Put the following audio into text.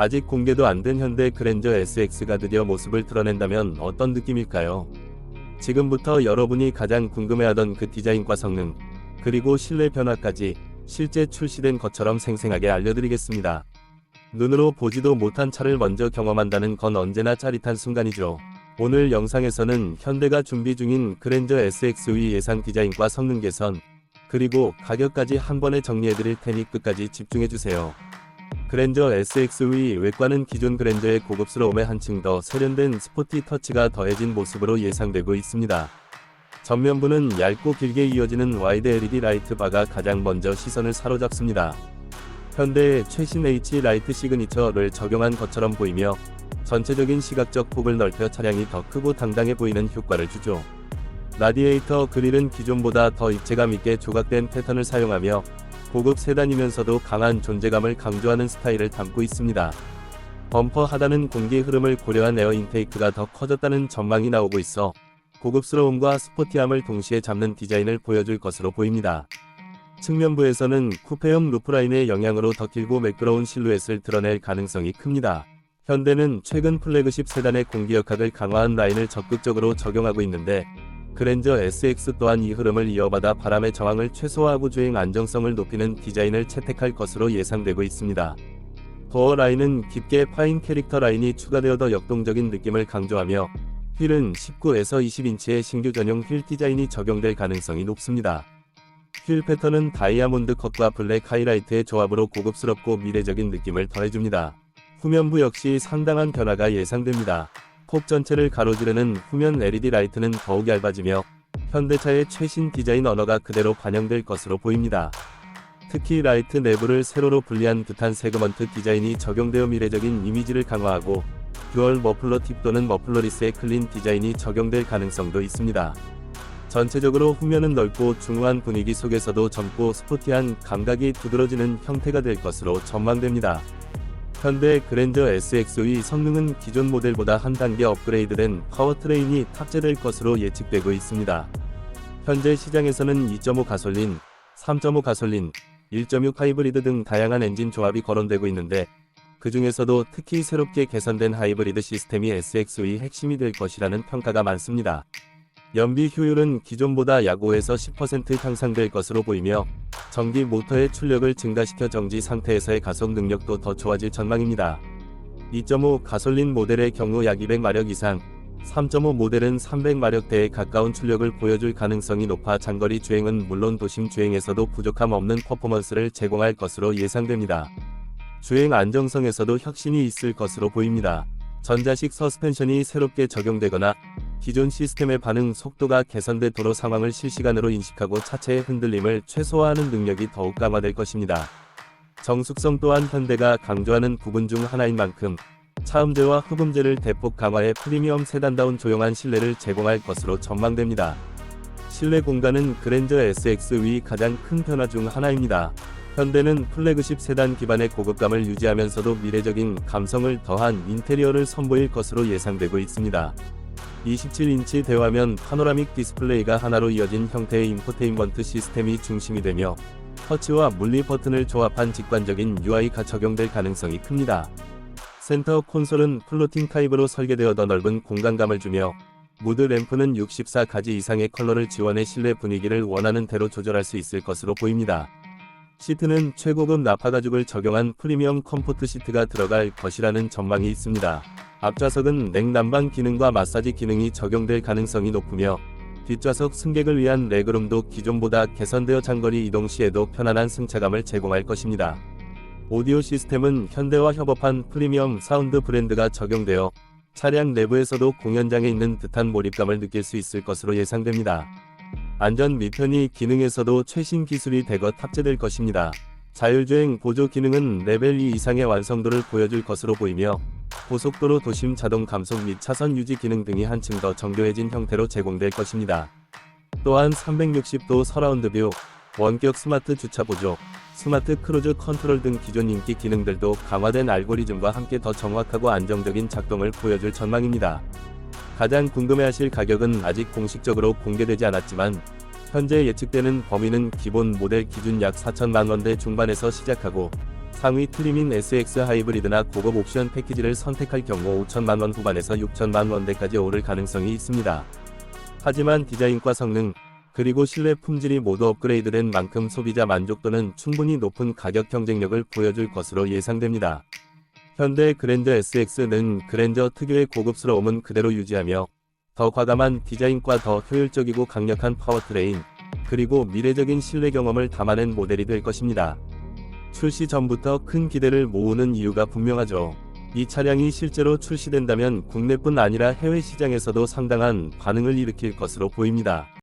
아직 공개도 안 된 현대 그랜저 SX가 드디어 모습을 드러낸다면 어떤 느낌일까요? 지금부터 여러분이 가장 궁금해하던 그 디자인과 성능, 그리고 실내 변화까지 실제 출시된 것처럼 생생하게 알려드리겠습니다. 눈으로 보지도 못한 차를 먼저 경험한다는 건 언제나 짜릿한 순간이죠. 오늘 영상에서는 현대가 준비 중인 그랜저 SX의 예상 디자인과 성능 개선, 그리고 가격까지 한 번에 정리해드릴 테니 끝까지 집중해주세요. 그랜저 SX의 외관은 기존 그랜저의 고급스러움에 한층 더 세련된 스포티 터치가 더해진 모습으로 예상되고 있습니다. 전면부는 얇고 길게 이어지는 와이드 LED 라이트 바가 가장 먼저 시선을 사로잡습니다. 현대의 최신 H 라이트 시그니처를 적용한 것처럼 보이며 전체적인 시각적 폭을 넓혀 차량이 더 크고 당당해 보이는 효과를 주죠. 라디에이터 그릴은 기존보다 더 입체감 있게 조각된 패턴을 사용하며 고급 세단이면서도 강한 존재감을 강조하는 스타일을 담고 있습니다. 범퍼 하단은 공기 흐름을 고려한 에어 인테이크가 더 커졌다는 전망이 나오고 있어 고급스러움과 스포티함을 동시에 잡는 디자인을 보여줄 것으로 보입니다. 측면부에서는 쿠페형 루프라인의 영향으로 더 길고 매끄러운 실루엣을 드러낼 가능성이 큽니다. 현대는 최근 플래그십 세단의 공기역학을 강화한 라인을 적극적으로 적용하고 있는데 그랜저 SX 또한 이 흐름을 이어받아 바람의 저항을 최소화하고 주행 안정성을 높이는 디자인을 채택할 것으로 예상되고 있습니다. 도어 라인은 깊게 파인 캐릭터 라인이 추가되어 더 역동적인 느낌을 강조하며 휠은 19에서 20인치의 신규 전용 휠 디자인이 적용될 가능성이 높습니다. 휠 패턴은 다이아몬드 컷과 블랙 하이라이트의 조합으로 고급스럽고 미래적인 느낌을 더해줍니다. 후면부 역시 상당한 변화가 예상됩니다. 폭 전체를 가로지르는 후면 LED 라이트는 더욱 얇아지며 현대차의 최신 디자인 언어가 그대로 반영될 것으로 보입니다. 특히 라이트 내부를 세로로 분리한 듯한 세그먼트 디자인이 적용되어 미래적인 이미지를 강화하고 듀얼 머플러 팁 또는 머플러 리스의 클린 디자인이 적용될 가능성도 있습니다. 전체적으로 후면은 넓고 중후한 분위기 속에서도 젊고 스포티한 감각이 두드러지는 형태가 될 것으로 전망됩니다. 현대 그랜저 SX의 성능은 기존 모델보다 한 단계 업그레이드된 파워트레인이 탑재될 것으로 예측되고 있습니다. 현재 시장에서는 2.5 가솔린, 3.5 가솔린, 1.6 하이브리드 등 다양한 엔진 조합이 거론되고 있는데 그 중에서도 특히 새롭게 개선된 하이브리드 시스템이 SX의 핵심이 될 것이라는 평가가 많습니다. 연비 효율은 기존보다 약 5에서 10% 향상될 것으로 보이며 전기 모터의 출력을 증가시켜 정지 상태에서의 가속 능력도 더 좋아질 전망입니다. 2.5 가솔린 모델의 경우 약 200마력 이상, 3.5 모델은 300마력대에 가까운 출력을 보여줄 가능성이 높아 장거리 주행은 물론 도심 주행에서도 부족함 없는 퍼포먼스를 제공할 것으로 예상됩니다. 주행 안정성에서도 혁신이 있을 것으로 보입니다. 전자식 서스펜션이 새롭게 적용되거나 기존 시스템의 반응 속도가 개선돼 도로 상황을 실시간으로 인식하고 차체의 흔들림을 최소화하는 능력이 더욱 강화될 것입니다. 정숙성 또한 현대가 강조하는 부분 중 하나인 만큼 차음제와 흡음제를 대폭 강화해 프리미엄 세단다운 조용한 실내를 제공할 것으로 전망됩니다. 실내 공간은 그랜저 SX 위 가장 큰 변화 중 하나입니다. 현대는 플래그십 세단 기반의 고급감을 유지하면서도 미래적인 감성을 더한 인테리어를 선보일 것으로 예상되고 있습니다. 27인치 대화면 파노라믹 디스플레이가 하나로 이어진 형태의 인포테인먼트 시스템이 중심이 되며 터치와 물리 버튼을 조합한 직관적인 UI가 적용될 가능성이 큽니다. 센터 콘솔은 플로팅 타입으로 설계되어 더 넓은 공간감을 주며 무드 램프는 64가지 이상의 컬러를 지원해 실내 분위기를 원하는 대로 조절할 수 있을 것으로 보입니다. 시트는 최고급 나파 가죽을 적용한 프리미엄 컴포트 시트가 들어갈 것이라는 전망이 있습니다. 앞좌석은 냉난방 기능과 마사지 기능이 적용될 가능성이 높으며 뒷좌석 승객을 위한 레그룸도 기존보다 개선되어 장거리 이동 시에도 편안한 승차감을 제공할 것입니다. 오디오 시스템은 현대와 협업한 프리미엄 사운드 브랜드가 적용되어 차량 내부에서도 공연장에 있는 듯한 몰입감을 느낄 수 있을 것으로 예상됩니다. 안전 및 편의 기능에서도 최신 기술이 대거 탑재될 것입니다. 자율주행 보조 기능은 레벨 2 이상의 완성도를 보여줄 것으로 보이며 고속도로 도심 자동 감속 및 차선 유지 기능 등이 한층 더 정교해진 형태로 제공될 것입니다. 또한 360도 서라운드 뷰, 원격 스마트 주차 보조, 스마트 크루즈 컨트롤 등 기존 인기 기능들도 강화된 알고리즘과 함께 더 정확하고 안정적인 작동을 보여줄 전망입니다. 가장 궁금해하실 가격은 아직 공식적으로 공개되지 않았지만 현재 예측되는 범위는 기본 모델 기준 약 4천만 원대 중반에서 시작하고 상위 트림인 SX 하이브리드나 고급 옵션 패키지를 선택할 경우 5천만 원 후반에서 6천만 원대까지 오를 가능성이 있습니다. 하지만 디자인과 성능, 그리고 실내 품질이 모두 업그레이드된 만큼 소비자 만족도는 충분히 높은 가격 경쟁력을 보여줄 것으로 예상됩니다. 현대 그랜저 SX는 그랜저 특유의 고급스러움은 그대로 유지하며 더 과감한 디자인과 더 효율적이고 강력한 파워트레인, 그리고 미래적인 실내 경험을 담아낸 모델이 될 것입니다. 출시 전부터 큰 기대를 모으는 이유가 분명하죠. 이 차량이 실제로 출시된다면 국내뿐 아니라 해외 시장에서도 상당한 반응을 일으킬 것으로 보입니다.